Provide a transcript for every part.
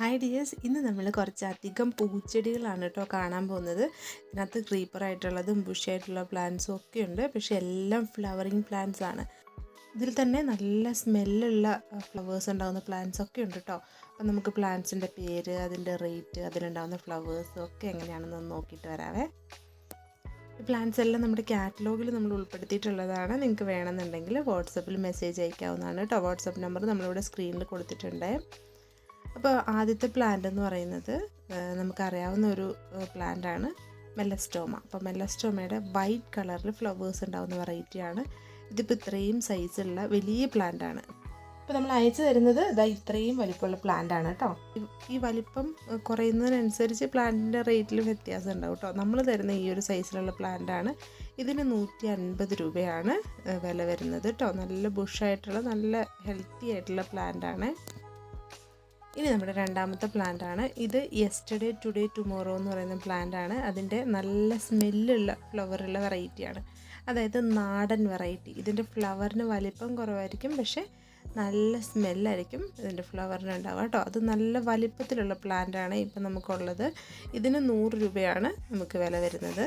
Hi dears ഇന്ന് നമ്മൾ കുറച്ചധികം പൂച്ചെടികളാണ് കേട്ടോ കാണാൻ പോകുന്നത്. ഇതിനകത്ത് ക്രീപ്പർ ആയിട്ടുള്ളതും ബുഷായിട്ടുള്ള പ്ലാന്റ്സും ഒക്കെ ഉണ്ട്. പക്ഷേ എല്ലാം ഫ്ലവറിങ് പ്ലാന്റ്സ് ആണ്. ഇതിൽ തന്നെ നല്ല സ്മെല്ലുള്ള ഫ്ലവേഴ്സ് ഉണ്ടാകുന്ന പ്ലാന്റ്സ് ഒക്കെ ഉണ്ട് കേട്ടോ. അപ്പം നമുക്ക് പ്ലാന്റ്സിന്റെ പേര് അതിന്റെ റേറ്റ് അതിലുണ്ടാകുന്ന ഫ്ലവേഴ്സ് ഒക്കെ എങ്ങനെയാണെന്ന് നോക്കിയിട്ട് വരാവേ. ഈ പ്ലാന്റ്സ് എല്ലാം നമ്മുടെ കാറ്റലോഗിൽ നമ്മൾ ഉൾപ്പെടുത്തിയിട്ടുള്ളതാണ്. നിങ്ങൾക്ക് വേണമെന്നുണ്ടെങ്കിൽ വാട്സപ്പിൽ മെസ്സേജ് അയക്കാവുന്നതാണ് കേട്ടോ. വാട്സപ്പ് നമ്പർ നമ്മളിവിടെ സ്ക്രീനിൽ കൊടുത്തിട്ടുണ്ട്. അപ്പോൾ ആദ്യത്തെ പ്ലാന്റ് എന്ന് പറയുന്നത് നമുക്കറിയാവുന്ന ഒരു പ്ലാന്റാണ് മെല്ലസ്റ്റോമ അപ്പോൾ മെല്ലസ്റ്റോമയുടെ വൈറ്റ് കളറിൽ ഫ്ലവേഴ്സ് ഉണ്ടാകുന്ന വെറൈറ്റിയാണ് ഇതിപ്പോൾ ഇത്രയും സൈസുള്ള വലിയ പ്ലാന്റ് ആണ്. അപ്പോൾ നമ്മൾ അയച്ചു തരുന്നത് ഇതാ ഇത്രയും വലിപ്പമുള്ള പ്ലാന്റ് ആണ് കേട്ടോ. ഈ വലിപ്പം കുറയുന്നതിനനുസരിച്ച് പ്ലാന്റിന്റെ റേറ്റിൽ വ്യത്യാസം ഉണ്ടാവും കേട്ടോ. നമ്മൾ തരുന്ന ഈ ഒരു സൈസിലുള്ള പ്ലാന്റ് ആണ്. ഇതിന് നൂറ്റി അൻപത് രൂപയാണ് വില വരുന്നത് കേട്ടോ. നല്ല ബുഷായിട്ടുള്ള നല്ല ഹെൽത്തി ആയിട്ടുള്ള പ്ലാന്റ് ആണ്. ഇനി നമ്മുടെ രണ്ടാമത്തെ പ്ലാന്റ് ആണ്. ഇത് യെസ്റ്റർഡേ ടുഡേ ടുമോറോ എന്ന് പറയുന്ന പ്ലാന്റ് ആണ്. അതിന്റെ നല്ല സ്മെല്ലുള്ള ഫ്ലവറുള്ള വെറൈറ്റിയാണ് അതായത് നാടൻ വെറൈറ്റി ഇതിന്റെ ഫ്ലവറിന് വലിപ്പം കുറവായിരിക്കും പക്ഷേ നല്ല സ്മെല്ലായിരിക്കും ഇതിന്റെ ഫ്ലവറിന് ഉണ്ടാവുക കേട്ടോ. അത് നല്ല വലിപ്പത്തിലുള്ള പ്ലാന്റ് ആണ് ഇപ്പം നമുക്കുള്ളത്. ഇതിന് നൂറ് രൂപയാണ് നമുക്ക് വില വരുന്നത്.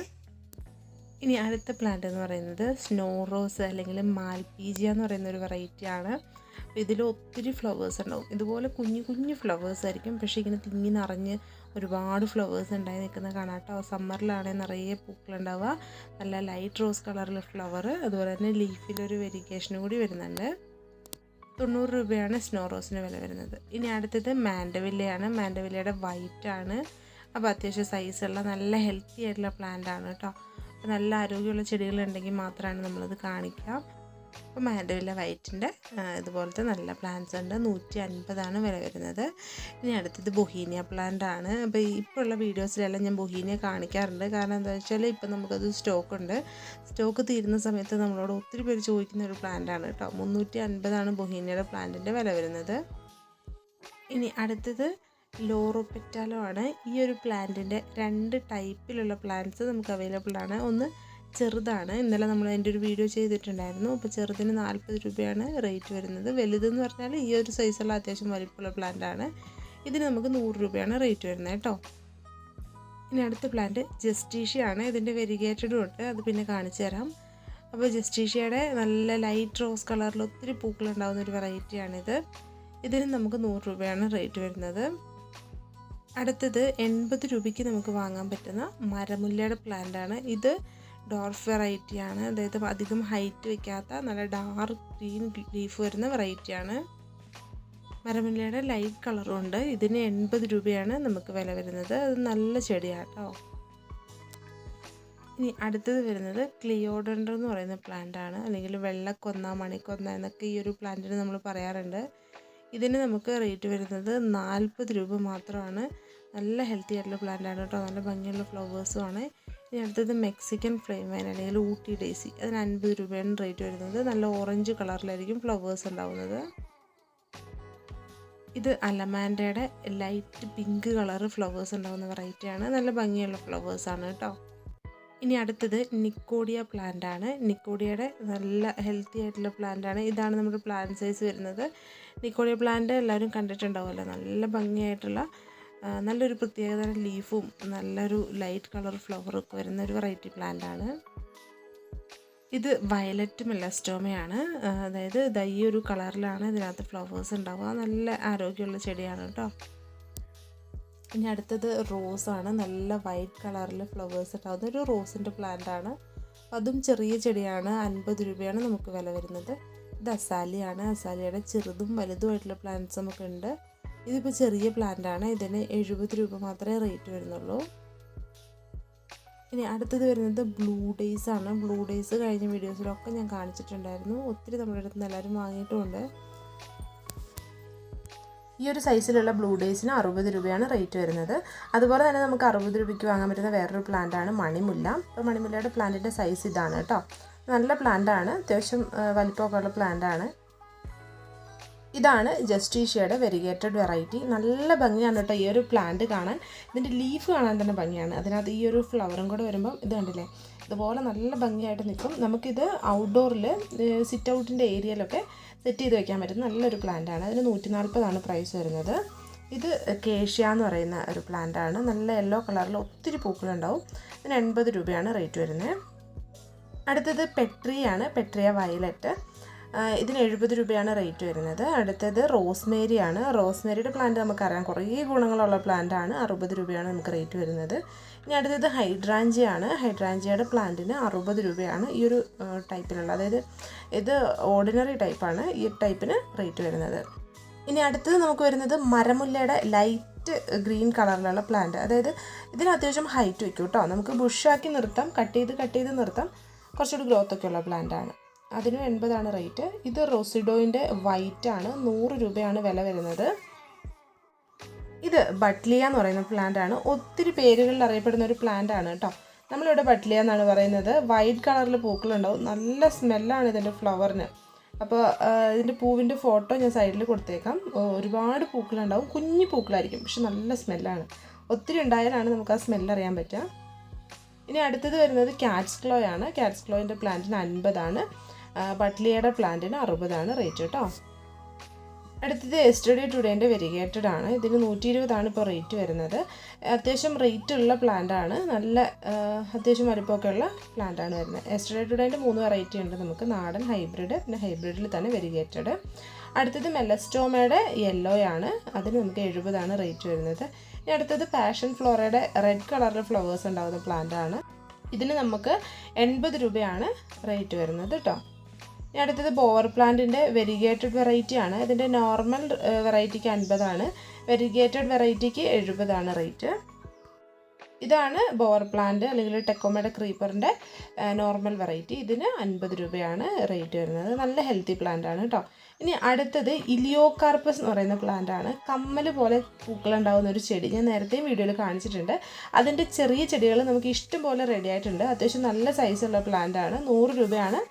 ഇനി അടുത്ത പ്ലാന്റ് എന്ന് പറയുന്നത് സ്നോ റോസ് അല്ലെങ്കിൽ മാൽപീജിയ എന്ന് പറയുന്ന ഒരു വെറൈറ്റിയാണ് ഇതിൽ ഒത്തിരി ഫ്ലവേഴ്സ് ഉണ്ടാവും. ഇതുപോലെ കുഞ്ഞു കുഞ്ഞു ഫ്ലവേഴ്സ് ആയിരിക്കും. പക്ഷേ ഇങ്ങനെ തിങ്ങി നിറഞ്ഞ് ഒരുപാട് ഫ്ലവേഴ്സ് ഉണ്ടായി നിൽക്കുന്ന കാണാം കേട്ടോ. സമ്മറിലാണെങ്കിൽ നിറയെ പൂക്കളുണ്ടാവുക. നല്ല ലൈറ്റ് റോസ് കളറിൽ ഫ്ലവർ അതുപോലെ തന്നെ ലീഫിലൊരു വെരിക്കേഷനും കൂടി വരുന്നുണ്ട്. തൊണ്ണൂറ് രൂപയാണ് സ്നോ റോസിന് വില വരുന്നത്. ഇനി അടുത്തത് മാൻഡവില്ലയാണ്. മാൻഡവില്ലയുടെ വൈറ്റ് ആണ്. അപ്പോൾ അത്യാവശ്യം സൈസുള്ള നല്ല ഹെൽത്തി ആയിട്ടുള്ള പ്ലാന്റ് ആണ് കേട്ടോ. നല്ല ആരോഗ്യമുള്ള ചെടികളുണ്ടെങ്കിൽ മാത്രമാണ് നമ്മളത് കാണിക്കുക. അപ്പോൾ മാൻഡവില്ല വൈറ്റിന്റെ ഇതുപോലത്തെ നല്ല പ്ലാന്റ്സ് ഉണ്ട്. നൂറ്റി അൻപതാണ് വില വരുന്നത്. ഇനി അടുത്തത് ബൊഹീനിയ പ്ലാന്റ് ആണ്. അപ്പോൾ ഇപ്പോൾ ഉള്ള വീഡിയോസിലെല്ലാം ഞാൻ ബൊഹീനിയ കാണിക്കാറുണ്ട്. കാരണം എന്താ വെച്ചാൽ ഇപ്പോൾ നമുക്കത് സ്റ്റോക്ക് ഉണ്ട്. സ്റ്റോക്ക് തീരുന്ന സമയത്ത് നമ്മളോട് ഒത്തിരി പേര് ചോദിക്കുന്ന ഒരു പ്ലാന്റ് ആണ് കേട്ടോ. മുന്നൂറ്റി അൻപതാണ് ബൊഹീനിയയുടെ പ്ലാന്റിന്റെ വില വരുന്നത്. ഇനി അടുത്തത് ലോറോപെറ്റാലോ ആണ്. ഈ ഒരു പ്ലാന്റിന്റെ രണ്ട് ടൈപ്പിലുള്ള പ്ലാന്റ്സ് നമുക്ക് അവൈലബിൾ ആണ്. ഒന്ന് ചെറുതാണ്. ഇന്നലെ നമ്മൾ അതിന്റെ ഒരു വീഡിയോ ചെയ്തിട്ടുണ്ടായിരുന്നു. അപ്പോൾ ചെറുതിന് നാൽപ്പത് രൂപയാണ് റേറ്റ് വരുന്നത്. വലുതെന്ന് പറഞ്ഞാൽ ഈ ഒരു സൈസുള്ള അത്യാവശ്യം വലിപ്പമുള്ള പ്ലാന്റ് ആണ്. ഇതിന് നമുക്ക് നൂറ് രൂപയാണ് റേറ്റ് വരുന്നത് കേട്ടോ. ഇനി അടുത്ത പ്ലാന്റ് ജസ്റ്റീഷ്യയാണ് ഇതിന്റെ വെരിഗേറ്റഡും ഉണ്ട്. അത് പിന്നെ കാണിച്ചു തരാം. അപ്പോൾ ജസ്റ്റീഷ്യയുടെ നല്ല ലൈറ്റ് റോസ് കളറിൽ ഒത്തിരി പൂക്കളുണ്ടാകുന്ന ഒരു വെറൈറ്റിയാണിത് ഇതിന് നമുക്ക് നൂറ് രൂപയാണ് റേറ്റ് വരുന്നത്. അടുത്തത് എൺപത് രൂപയ്ക്ക് നമുക്ക് വാങ്ങാൻ പറ്റുന്ന മരമുല്ലയുടെ പ്ലാന്റ് ആണ്. ഇത് ഡോർഫ് വെറൈറ്റിയാണ്. അതായത് അധികം ഹൈറ്റ് വയ്ക്കാത്ത നല്ല ഡാർക്ക് ഗ്രീൻ ലീഫ് വരുന്ന വെറൈറ്റിയാണ്. മരമല്ലയുടെ ലൈറ്റ് കളറും ഉണ്ട്. ഇതിന് എൺപത് രൂപയാണ് നമുക്ക് വില വരുന്നത്. അത് നല്ല ചെടിയാണ് കേട്ടോ ഇനി അടുത്തത് വരുന്നത് ക്ലിയോഡൻഡർ എന്ന് പറയുന്ന പ്ലാന്റ് ആണ്. അല്ലെങ്കിൽ വെള്ളക്കൊന്ന മണിക്കൊന്ന എന്നൊക്കെ ഈ ഒരു പ്ലാന്റിന് നമ്മൾ പറയാറുണ്ട്. ഇതിന് നമുക്ക് റേറ്റ് വരുന്നത് നാൽപ്പത് രൂപ മാത്രമാണ്. നല്ല ഹെൽത്തി ആയിട്ടുള്ള പ്ലാന്റ് ആണ് കേട്ടോ നല്ല ഭംഗിയുള്ള ഫ്ലവേഴ്സും ആണ്. ഇനി അടുത്തത് മെക്സിക്കൻ ഫ്ലെയിം വൈൻ അല്ലെങ്കിൽ ഊട്ടി ഡേസി. അതിന് അൻപത് രൂപയാണ് റേറ്റ് വരുന്നത്. നല്ല ഓറഞ്ച് കളറിലായിരിക്കും ഫ്ലവേഴ്സ് ഉണ്ടാവുന്നത്. ഇത് അലമാൻഡയുടെ ലൈറ്റ് പിങ്ക് കളർ ഫ്ലവേഴ്സ് ഉണ്ടാകുന്ന വെറൈറ്റിയാണ് നല്ല ഭംഗിയുള്ള ഫ്ലവേഴ്സാണ് കേട്ടോ. ഇനി അടുത്തത് നിക്കോഡിയ പ്ലാന്റ് ആണ്. നിക്കോഡിയയുടെ നല്ല ഹെൽത്തി ആയിട്ടുള്ള പ്ലാന്റ് ആണ്. ഇതാണ് നമ്മുടെ പ്ലാന്റ് സൈസ് വരുന്നത്. നിക്കോഡിയ പ്ലാന്റ് എല്ലാവരും കണ്ടിട്ടുണ്ടാവുമല്ലോ. നല്ല ഭംഗിയായിട്ടുള്ള നല്ലൊരു പ്രത്യേകതരം ലീഫും നല്ലൊരു ലൈറ്റ് കളർ ഫ്ലവറൊക്കെ വരുന്ന ഒരു വെറൈറ്റി പ്ലാന്റ് ആണ്. ഇത് വയലറ്റ് മെല്ലസ്റ്റോമയാണ് അതായത് ദൈ ഒരു കളറിലാണ് ഇതിനകത്ത് ഫ്ലവേഴ്സ് ഉണ്ടാവുക. നല്ല ആരോഗ്യമുള്ള ചെടിയാണ് കേട്ടോ. ഇനി അടുത്തത് റോസാണ് നല്ല വൈറ്റ് കളറിൽ ഫ്ലവേഴ്സ് ഉണ്ടാകുന്ന ഒരു റോസിന്റെ പ്ലാന്റ് ആണ്. അതും ചെറിയ ചെടിയാണ്. അൻപത് രൂപയാണ് നമുക്ക് വില വരുന്നത്. ഇത് അസാലിയാണ്. അസാലിയുടെ ചെറുതും വലുതുമായിട്ടുള്ള പ്ലാന്റ്സ് നമുക്കുണ്ട് ഇതിപ്പോൾ ചെറിയ പ്ലാന്റ് ആണ്. ഇതിന് എഴുപത് രൂപ മാത്രമേ റേറ്റ് വരുന്നുള്ളൂ. ഇനി അടുത്തത് വരുന്നത് ബ്ലൂ ഡേയ്സ് ആണ്. ബ്ലൂ ഡേയ്സ് കഴിഞ്ഞ വീഡിയോസിലൊക്കെ ഞാൻ കാണിച്ചിട്ടുണ്ടായിരുന്നു. ഒത്തിരി നമ്മുടെ അടുത്ത് നിന്ന് എല്ലാവരും വാങ്ങിയിട്ടുമുണ്ട് ഈ ഒരു സൈസിലുള്ള ബ്ലൂ ഡേയ്സിന് അറുപത് രൂപയാണ് റേറ്റ് വരുന്നത്. അതുപോലെ തന്നെ നമുക്ക് അറുപത് രൂപയ്ക്ക് വാങ്ങാൻ പറ്റുന്ന വേറൊരു പ്ലാന്റാണ് മണിമുല്ല. അപ്പോൾ മണിമുല്ലയുടെ പ്ലാന്റിന്റെ സൈസ് ഇതാണ് കേട്ടോ. നല്ല പ്ലാന്റാണ് അത്യാവശ്യം വലിപ്പമൊക്കെ ഉള്ള പ്ലാന്റ് ആണ്. ഇതാണ് ജസ്റ്റീഷ്യയുടെ വെരിഗേറ്റഡ് വെറൈറ്റി നല്ല ഭംഗിയാണ് കേട്ടോ ഈ ഒരു പ്ലാന്റ് കാണാൻ. ഇതിന്റെ ലീഫ് കാണാൻ തന്നെ ഭംഗിയാണ്. അതിനകത്ത് ഈ ഒരു ഫ്ലവറും കൂടെ വരുമ്പം ഇത് കണ്ടില്ലേ? ഇതുപോലെ നല്ല ഭംഗിയായിട്ട് നിൽക്കും. നമുക്കിത് ഔട്ട്ഡോറിൽ സിറ്റ് ഔട്ടിന്റെ ഏരിയയിലൊക്കെ സെറ്റ് ചെയ്ത് വെക്കാൻ പറ്റുന്ന നല്ലൊരു പ്ലാന്റാണ് അതിന് നൂറ്റി നാൽപ്പതാണ് പ്രൈസ് വരുന്നത്. ഇത് കേഷ്യ എന്ന് പറയുന്ന ഒരു പ്ലാന്റാണ് നല്ല യെല്ലോ കളറിൽ ഒത്തിരി പൂക്കളുണ്ടാവും ഇതിന് എൺപത് രൂപയാണ് റേറ്റ് വരുന്നത്. അടുത്തത് പെട്രിയാണ് പെട്രിയ വയലറ്റ് ഇതിന് എഴുപത് രൂപയാണ് റേറ്റ് വരുന്നത്. അടുത്തത് റോസ്മേരി ആണ് റോസ്മേരിയുടെ പ്ലാന്റ് നമുക്കറിയാം. കുറേ ഗുണങ്ങളുള്ള പ്ലാന്റ് ആണ്. അറുപത് രൂപയാണ് നമുക്ക് റേറ്റ് വരുന്നത്. ഇനി അടുത്തത് ഹൈഡ്രാഞ്ചിയാണ്. ഹൈഡ്രാഞ്ചിയയുടെ പ്ലാന്റിന് അറുപത് രൂപയാണ് ഈ ഒരു ടൈപ്പിലുള്ള അതായത് ഇത് ഓർഡിനറി ടൈപ്പാണ് ഈ ടൈപ്പിന് റേറ്റ് വരുന്നത്. ഇനി അടുത്തത് നമുക്ക് വരുന്നത് മരമുല്ലയുടെ ലൈറ്റ് ഗ്രീൻ കളറിലുള്ള പ്ലാന്റ് അതായത് ഇതിന് അത്യാവശ്യം ഹൈറ്റ് വയ്ക്കും കേട്ടോ നമുക്ക് ബുഷാക്കി നിർത്താം. കട്ട് ചെയ്ത് കട്ട് ചെയ്ത് നിർത്താം. കുറച്ചുകൂടി ഗ്രോത്ത് ഒക്കെ ഉള്ള പ്ലാന്റ് ആണ്. അതിന് എൺപതാണ് റേറ്റ്. ഇത് റൊസിഡോയിന്റെ വൈറ്റ് ആണ് നൂറ് രൂപയാണ് വില വരുന്നത്. ഇത് ബട്ട്ലിയ എന്ന് പറയുന്ന പ്ലാന്റ് ആണ് ഒത്തിരി പേരുകളിൽ അറിയപ്പെടുന്ന ഒരു പ്ലാന്റ് ആണ് കേട്ടോ. നമ്മളിവിടെ ബട്ട്ലിയ എന്നാണ് പറയുന്നത്. വൈറ്റ് കളറിൽ പൂക്കളുണ്ടാവും. നല്ല സ്മെല്ലാണ് ഇതിന്റെ ഫ്ലവറിന്. അപ്പോൾ ഇതിന്റെ പൂവിന്റെ ഫോട്ടോ ഞാൻ സൈഡിൽ കൊടുത്തേക്കാം. ഒരുപാട് പൂക്കളുണ്ടാവും. കുഞ്ഞു പൂക്കളായിരിക്കും. പക്ഷെ നല്ല സ്മെല്ലാണ്. ഒത്തിരി ഉണ്ടായാലാണ് നമുക്ക് ആ സ്മെല്ല് അറിയാൻ പറ്റുക. ഇനി അടുത്തത് വരുന്നത് ക്യാറ്റ്സ് ക്ലോ ആണ് ക്യാറ്റ്സ് ക്ലോയിന്റെ പ്ലാന്റിന് അൻപതാണ്. ബട്ട്ലിയയുടെ പ്ലാന്റിന് അറുപതാണ് റേറ്റ് കേട്ടോ. അടുത്തത് എസ്റ്റഡി ടുഡേന്റെ വെരിഗേറ്റഡ് ആണ്. ഇതിന് നൂറ്റി ഇരുപതാണ് ഇപ്പോൾ റേറ്റ് വരുന്നത്. അത്യാവശ്യം റേറ്റ് ഉള്ള പ്ലാന്റ് ആണ്. നല്ല അത്യാവശ്യം വലുപ്പമൊക്കെ ഉള്ള പ്ലാന്റാണ് വരുന്നത്. എസ്റ്റഡി ടുഡേന്റെ മൂന്ന് വെറൈറ്റി ഉണ്ട് നമുക്ക്. നാടൻ ഹൈബ്രിഡ് പിന്നെ ഹൈബ്രിഡിൽ തന്നെ വെരിഗേറ്റഡ് അടുത്തത് മെലസ്റ്റോമയുടെ യെല്ലോ ആണ്. അതിന് നമുക്ക് എഴുപതാണ് റേറ്റ് വരുന്നത്. ഇനി അടുത്തത് പാഷൻ ഫ്ലോറയുടെ റെഡ് കളറിൽ ഫ്ലവേഴ്സ് ഉണ്ടാകുന്ന പ്ലാന്റ് ആണ്. ഇതിന് നമുക്ക് എൺപത് രൂപയാണ് റേറ്റ് വരുന്നത് കേട്ടോ. ഇനി അടുത്തത് ബോവർ പ്ലാന്റിന്റെ വെരിഗേറ്റഡ് വെറൈറ്റി ആണ്. ഇതിന്റെ നോർമൽ വെറൈറ്റിക്ക് അൻപതാണ്. വെരിഗേറ്റഡ് വെറൈറ്റിക്ക് എഴുപതാണ് റേറ്റ് ഇതാണ് ബോവർ പ്ലാന്റ് അല്ലെങ്കിൽ ടെക്കോമയുടെ ക്രീപ്പറിന്റെ നോർമൽ വെറൈറ്റി ഇതിന് അൻപത് രൂപയാണ് റേറ്റ് വരുന്നത്. നല്ല ഹെൽത്തി പ്ലാന്റ് ആണ് കേട്ടോ ഇനി അടുത്തത് ഇലിയോകാർപ്പസ് എന്ന് പറയുന്ന പ്ലാന്റ് ആണ്. കമ്മൽ പോലെ പൂക്കളുണ്ടാകുന്ന ഒരു ചെടി. ഞാൻ നേരത്തെയും വീഡിയോയിൽ കാണിച്ചിട്ടുണ്ട്. അതിന്റെ ചെറിയ ചെടികൾ നമുക്ക് ഇഷ്ടം പോലെ റെഡി ആയിട്ടുണ്ട്. അത്യാവശ്യം നല്ല സൈസുള്ള പ്ലാന്റ് ആണ്. നൂറ് രൂപയാണ്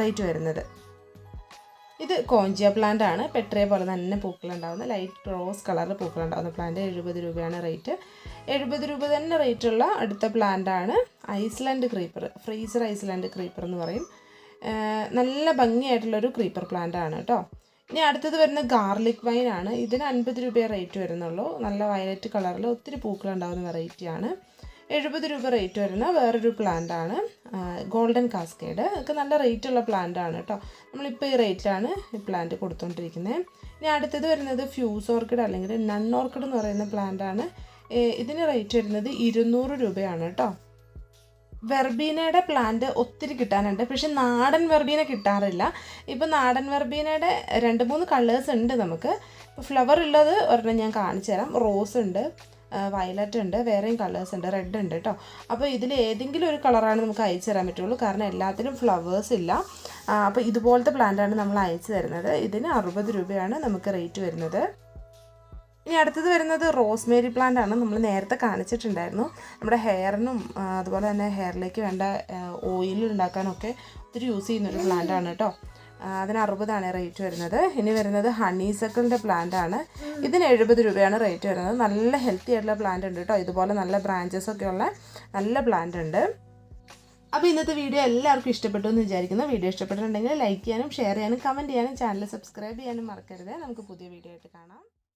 റേറ്റ് വരുന്നത്. ഇത് കോഞ്ചിയ പ്ലാന്റ് ആണ്. പെട്രയെ പോലെ തന്നെ പൂക്കളുണ്ടാകുന്ന ലൈറ്റ് റോസ് കളറിൽ പൂക്കളുണ്ടാകുന്ന പ്ലാന്റ് എഴുപത് രൂപയാണ് റേറ്റ് എഴുപത് രൂപ തന്നെ റേറ്റുള്ള അടുത്ത പ്ലാന്റ് ആണ് Iceland creeper freezer Iceland creeper എന്ന് പറയും. നല്ല ഭംഗിയായിട്ടുള്ളൊരു ക്രീപ്പർ പ്ലാന്റ് ആണ് കേട്ടോ ഇനി അടുത്തത് വരുന്ന ഗാർലിക് വൈൻ ആണ്. ഇതിന് അൻപത് രൂപയെ റേറ്റ് വരുന്നുള്ളൂ. നല്ല വയലറ്റ് കളറിൽ ഒത്തിരി പൂക്കളുണ്ടാകുന്ന വെറൈറ്റിയാണ് എഴുപത് രൂപ റേറ്റ് വരുന്ന വേറൊരു പ്ലാന്റ് ആണ്. ഗോൾഡൻ കാസ്കേഡ് ഒക്കെ നല്ല റേറ്റ് ഉള്ള പ്ലാന്റ് ആണ് കേട്ടോ നമ്മളിപ്പോൾ ഈ റേറ്റിലാണ് ഈ പ്ലാന്റ് കൊടുത്തുകൊണ്ടിരിക്കുന്നത് ഇനി അടുത്തത് വരുന്നത് ഫ്യൂസ് ഓർക്കിഡ് അല്ലെങ്കിൽ നൺ ഓർക്കിഡ് എന്ന് പറയുന്ന പ്ലാന്റ് ആണ്. ഇതിന് റേറ്റ് വരുന്നത് ഇരുന്നൂറ് രൂപയാണ് കേട്ടോ വെർബീനയുടെ പ്ലാന്റ് ഒത്തിരി കിട്ടാനുണ്ട്. പക്ഷെ നാടൻ വെർബീന കിട്ടാറില്ല. ഇപ്പോൾ നാടൻ വെർബീനയുടെ രണ്ട് മൂന്ന് കളേഴ്സ് ഉണ്ട് നമുക്ക്. ഫ്ലവർ ഉള്ളത് ഒരെണ്ണം ഞാൻ കാണിച്ചു തരാം റോസ് ഉണ്ട്. വയലറ്റ് ഉണ്ട് വേറെയും കളേഴ്സ് ഉണ്ട് റെഡ് ഉണ്ട് കേട്ടോ അപ്പോൾ ഇതിൽ ഏതെങ്കിലും ഒരു കളറാണ് നമുക്ക് അയച്ചു തരാൻ പറ്റുള്ളൂ. കാരണം എല്ലാത്തിനും ഫ്ലവേഴ്സ് ഇല്ല. അപ്പോൾ ഇതുപോലത്തെ പ്ലാന്റാണ് നമ്മൾ അയച്ചു തരുന്നത്. ഇതിന് അറുപത് രൂപയാണ് നമുക്ക് റേറ്റ് വരുന്നത്. ഇനി അടുത്തത് വരുന്നത് റോസ്മേരി പ്ലാന്റ് ആണ്. നമ്മൾ നേരത്തെ കാണിച്ചിട്ടുണ്ടായിരുന്നു. നമ്മുടെ ഹെയറിനും അതുപോലെ തന്നെ ഹെയറിലേക്ക് വേണ്ട ഓയിൽ ഉണ്ടാക്കാനൊക്കെ ഒത്തിരി യൂസ് ചെയ്യുന്നൊരു പ്ലാന്റ് ആണ് കേട്ടോ അതിന് അറുപതാണ് റേറ്റ് വരുന്നത്. ഇനി വരുന്നത് ഹണീസക്കിളിന്റെ പ്ലാന്റ് ആണ്. ഇതിന് എഴുപത് രൂപയാണ് റേറ്റ് വരുന്നത്. നല്ല ഹെൽത്തി ആയിട്ടുള്ള പ്ലാന്റ് ഉണ്ട് കേട്ടോ ഇതുപോലെ നല്ല ബ്രാഞ്ചസ് ഒക്കെ ഉള്ള നല്ല പ്ലാന്റ് ഉണ്ട്. അപ്പോൾ ഇന്നത്തെ വീഡിയോ എല്ലാവർക്കും ഇഷ്ടപ്പെട്ടു എന്ന് വിചാരിക്കുന്നു. വീഡിയോ ഇഷ്ടപ്പെട്ടിട്ടുണ്ടെങ്കിൽ ലൈക്ക് ചെയ്യാനും ഷെയർ ചെയ്യാനും കമന്റ് ചെയ്യാനും ചാനൽ സബ്സ്ക്രൈബ് ചെയ്യാനും മറക്കരുത്. നമുക്ക് പുതിയ വീഡിയോ ആയിട്ട് കാണാം.